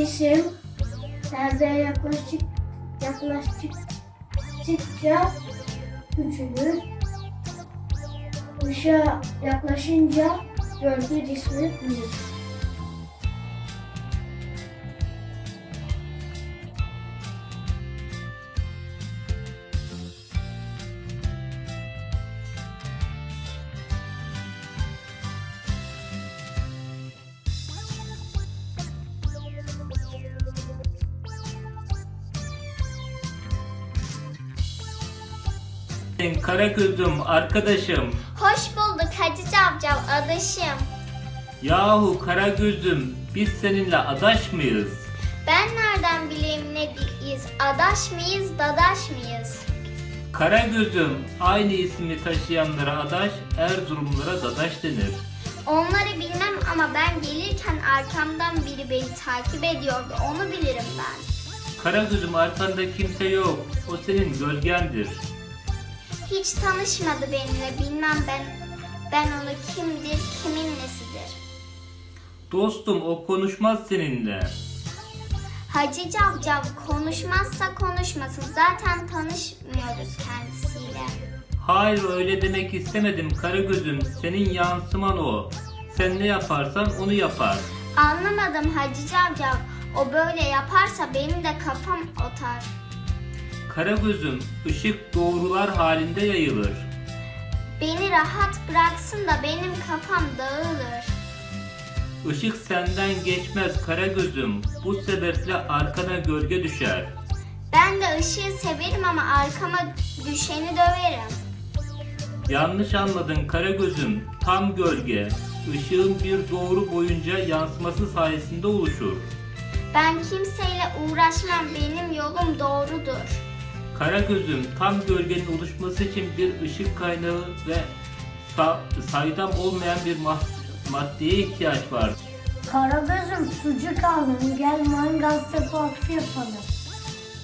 cisim perdeye yaklaştık, yaklaştıkça küçülür. Işığa yaklaşınca gölge cismi büyür. Karagöz'üm arkadaşım. Hoş bulduk Hacı Cavcav adaşım. Yahu Karagöz'üm biz seninle adaş mıyız? Ben nereden bileyim ne değiliz? Adaş mıyız, dadaş mıyız? Karagöz'üm aynı ismi taşıyanlara adaş, Erzurumlulara dadaş denir. Onları bilmem ama ben gelirken arkamdan biri beni takip ediyordu. Onu bilirim ben. Karagöz'üm arkanda kimse yok. O senin gölgendir. Hiç tanışmadı benimle. Bilmem ben ben onu kimdir, kimin nesidir. Dostum o konuşmaz seninle. Hacı Cavcav konuşmazsa konuşmasın. Zaten tanışmıyoruz kendisiyle. Hayır öyle demek istemedim Karagöz'üm. Senin yansıman o. Sen ne yaparsan onu yapar. Anlamadım Hacı Cavcav. O böyle yaparsa benim de kafam otar. Karagöz'üm ışık doğrular halinde yayılır. Beni rahat bıraksın da benim kafam dağılır. Işık senden geçmez Karagöz'üm. Bu sebeple arkana gölge düşer. Ben de ışığı severim ama arkama düşeni döverim. Yanlış anladın Karagöz'üm. Tam gölge. Işığın bir doğru boyunca yansıması sayesinde oluşur. Ben kimseyle uğraşmam benim yolum doğrudur. Karagöz'üm tam gölgenin oluşması için bir ışık kaynağı ve sa- saydam olmayan bir maddeye ihtiyaç var. Karagöz'üm sucuk aldım gel mangal sefası yapalım.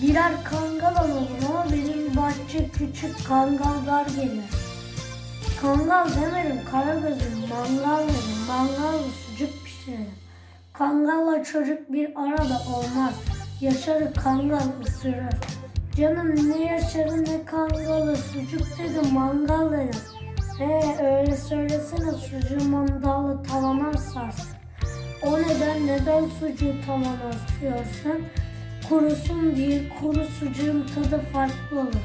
Birer kangal alalım ama benim bahçe küçük kangallar gelir. Kangal demedim Karagöz'üm mangal dedim. Mangalla sucuk pişirelim. Kangalla çocuk bir arada olmaz. Yaşarı kangal ısırır. Canım ne yaşarı ne kangalı sucuk dedim mangal dedim. He öyle söylesene sucuğu mandallı tavana asarsın. O neden neden sucuğu tavana asıyorsun? Kurusun diye kuru sucuğun tadı farklı olur.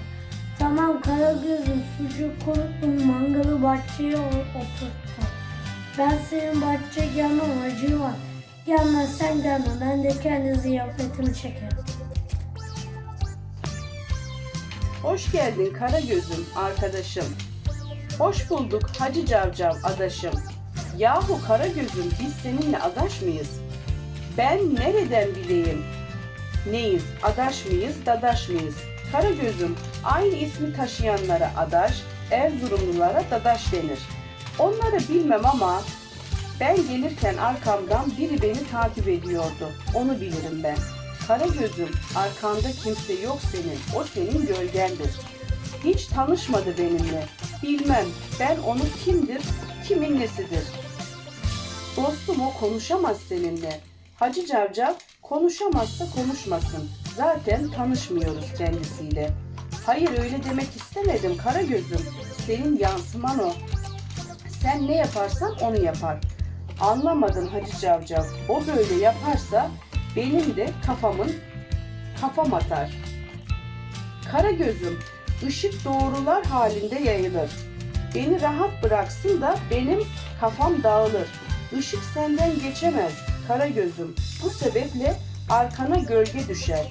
Tamam Karagöz'üm sucuğu kuruttum mangalı bahçeye o- oturttum. Ben senin bahçeye gelmem acı var. Gelmezsen gelme ben de kendi ziyafetimi çekerim. Hoş geldin Karagöz'üm arkadaşım. Hoş bulduk Hacı Cavcav adaşım. Yahu Karagöz'üm biz seninle adaş mıyız? Ben nereden bileyim? Neyiz? Adaş mıyız, dadaş mıyız? Karagöz'üm aynı ismi taşıyanlara adaş, Erzurumlulara dadaş denir. Onları bilmem ama ben gelirken arkamdan biri beni takip ediyordu. Onu bilirim ben. Karagöz'üm arkanda kimse yok senin. O senin gölgendir. Hiç tanışmadı benimle. Bilmem ben onu kimdir, kimin nesidir. Dostum o konuşamaz seninle. Hacı Cavcav konuşamazsa konuşmasın. Zaten tanışmıyoruz kendisiyle. Hayır öyle demek istemedim Karagöz'üm. Senin yansıman o. Sen ne yaparsan onu yapar. Anlamadım Hacı Cavcav. O böyle yaparsa benim de kafamın kafam atar. Kara gözüm, ışık doğrular halinde yayılır. Beni rahat bıraksın da benim kafam dağılır. Işık senden geçemez kara gözüm. Bu sebeple arkana gölge düşer.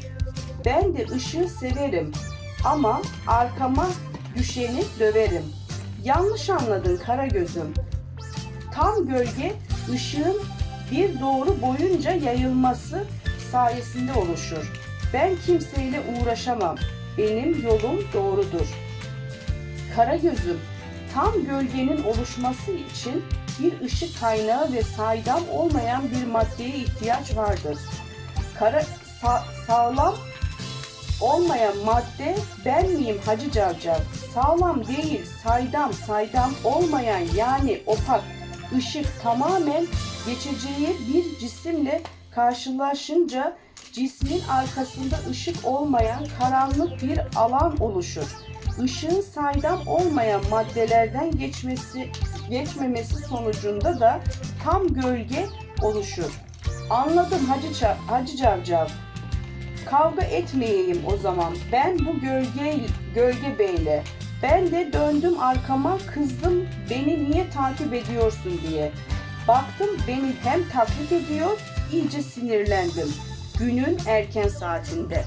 Ben de ışığı severim ama arkama düşeni döverim. Yanlış anladın kara gözüm. Tam gölge ışığın bir doğru boyunca yayılması sayesinde oluşur. Ben kimseyle uğraşamam. Benim yolum doğrudur. Kara gözüm, tam gölgenin oluşması için bir ışık kaynağı ve saydam olmayan bir maddeye ihtiyaç vardır. Kara sa- sağlam olmayan madde ben miyim Hacı Cavcav? Sağlam değil, saydam, saydam olmayan yani opak, ışık tamamen geçeceği bir cisimle karşılaşınca cismin arkasında ışık olmayan karanlık bir alan oluşur. Işığın saydam olmayan maddelerden geçmesi geçmemesi sonucunda da tam gölge oluşur. Anladım Hacı, Hacı Cavcav. Kavga etmeyeyim o zaman. Ben bu gölge gölge beyle. Ben de döndüm arkama kızdım beni niye takip ediyorsun diye. Baktım beni hem taklit ediyor iyice sinirlendim. Günün erken saatinde.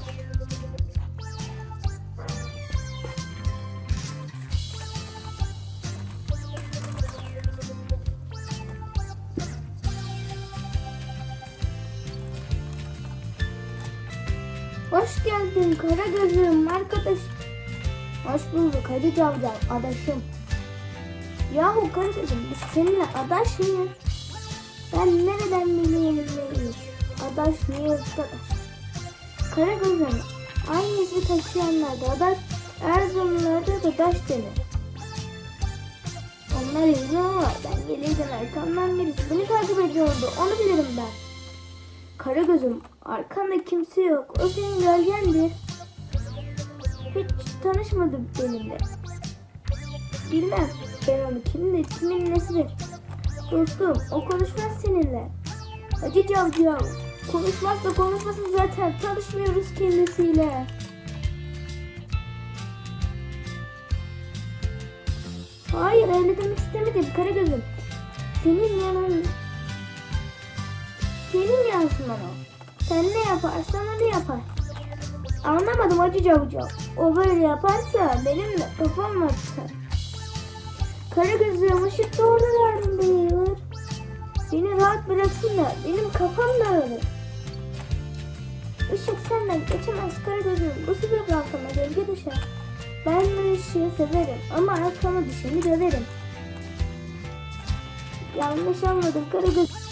Hoş geldin kara gözüm arkadaş. Hoş bulduk Hacı Cavcav adaşım. Yahu kara gözüm biz seninle adaş mıyız? Ben nereden bileyim? Adaş mıyız adaş? Kara gözüm aynı ismi taşıyanlarda adaş, Erzurumlarda da daş denir. Onlar izin var. Ben gelirken arkamdan birisi beni takip ediyordu. Onu bilirim ben. Kara gözüm, arkanda kimse yok. O senin gölgendir. Hiç tanışmadı benimle. Bilmem ben onu kimin nesidir. Dostum, o konuşmaz seninle. Hacı Cavcav, konuşmazsa konuşmasın zaten. Tanışmıyoruz kendisiyle. Hayır öyle demek istemedim Karagöz'üm. Senin yanın senin yansıman o. Sen ne yaparsan onu yapar. Anlamadım Hacı Cavcav. O böyle yaparsa benim kafam var Kara gözlüğüm ışık da oralarında yayılır. Beni rahat bıraksınlar. Benim kafam dağılır. Işık senden geçemez kara gözlüğüm. Bu sebeple arkama gölge düşer. Ben bu ışığı severim ama arkama düşeni döverim. Yanlış anladım kara gözlüğüm.